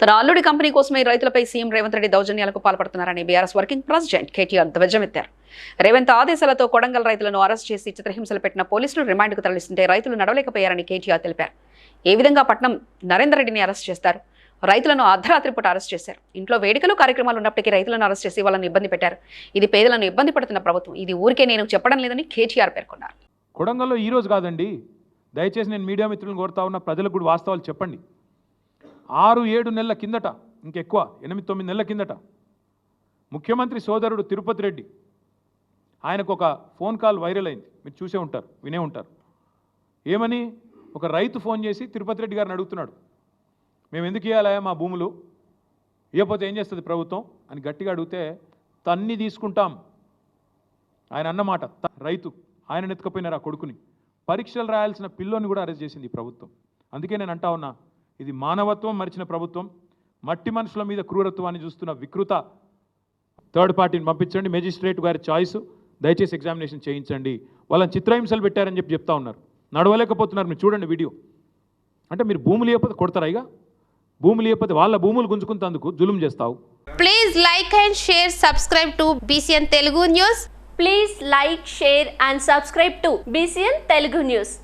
తన అల్లుడి కంపెనీ కోసమే రైతులపై సీఎం రేవంత్ రెడ్డి దౌర్జన్యాలకు పాల్పడుతున్నారని బీఆర్ఎస్ వర్కింగ్ ప్రెసిడెంట్ కేటీఆర్ ధ్వజమెత్తారు. రేవంత్ ఆదేశాలతో కొడంగల్ రైతులను అరెస్ట్ చేసి చిత్రహింసలు పెట్టిన పోలీసులు రిమాండ్కు తరలిస్తుంటే రైతులు నడవలేకపోయారని కేటీఆర్ తెలిపారు. ఏ విధంగా పట్నం నరేందర్ రెడ్డిని అరెస్ట్ చేస్తారు? రైతులను అర్ధరాత్రి పూట అరెస్ట్ చేశారు. ఇంట్లో వేడుకలు కార్యక్రమాలు ఉన్నప్పటికీ రైతులను అరెస్ట్ చేసి వాళ్ళని ఇబ్బంది పెట్టారు. ఇది పేదలను ఇబ్బంది పడుతున్న ప్రభుత్వం. ఇది ఊరికే నేను చెప్పడం లేదని కేటీఆర్ పేర్కొన్నారు. కొడంగల్లో ఈ రోజు కాదండి. దయచేసి నేను మీడియా మిత్రులను కోరుతా ఉన్న ప్రజలకు కూడా వాస్తవాలు చెప్పండి. ఆరు ఏడు నెలల కిందట ఇంకెక్కువ ఎనిమిది తొమ్మిది నెలల కిందట. ముఖ్యమంత్రి సోదరుడు తిరుపతి రెడ్డి ఆయనకు ఒక ఫోన్ కాల్ వైరల్ అయింది. మీరు చూసే ఉంటారు వినే ఉంటారు. ఏమని? ఒక రైతు ఫోన్ చేసి తిరుపతి రెడ్డి గారిని అడుగుతున్నాడు. మేము ఎందుకు ఇవ్వాలయా మా భూములు? ఇవ్వకపోతే ఏం చేస్తుంది ప్రభుత్వం? అని గట్టిగా అడిగితే తన్ని తీసుకుంటాం. ఆయన అన్నమాట రైతు ఆయన ఎత్తుకపోయినారు ఆ కొడుకుని. పరీక్షలు రాయాల్సిన పిల్లోని కూడా అరెస్ట్ చేసింది ప్రభుత్వం. అందుకే నేను అంటా ఉన్నా ఇది మానవత్వం మరిచిన ప్రభుత్వం. మట్టి మనుషుల మీద క్రూరత్వాన్ని చూస్తున్న వికృత థర్డ్ పార్టీని పంపించండి. మెజిస్ట్రేట్ గారి చాయిస్. దయచేసి ఎగ్జామినేషన్ చేయించండి. వాళ్ళని చిత్రహింసలు పెట్టారని చెప్పి చెప్తా ఉన్నారు. నడవలేకపోతున్నారు. మీరు చూడండి వీడియో. అంటే మీరు భూములు లేకపోతే కొడతారా ఇక? భూములు లేకపోతే వాళ్ళ భూములు గుంజుకుంటందుకు జులుం చేస్తావు. Please like and share subscribe to BCN Telugu news please like share and subscribe to BCN Telugu news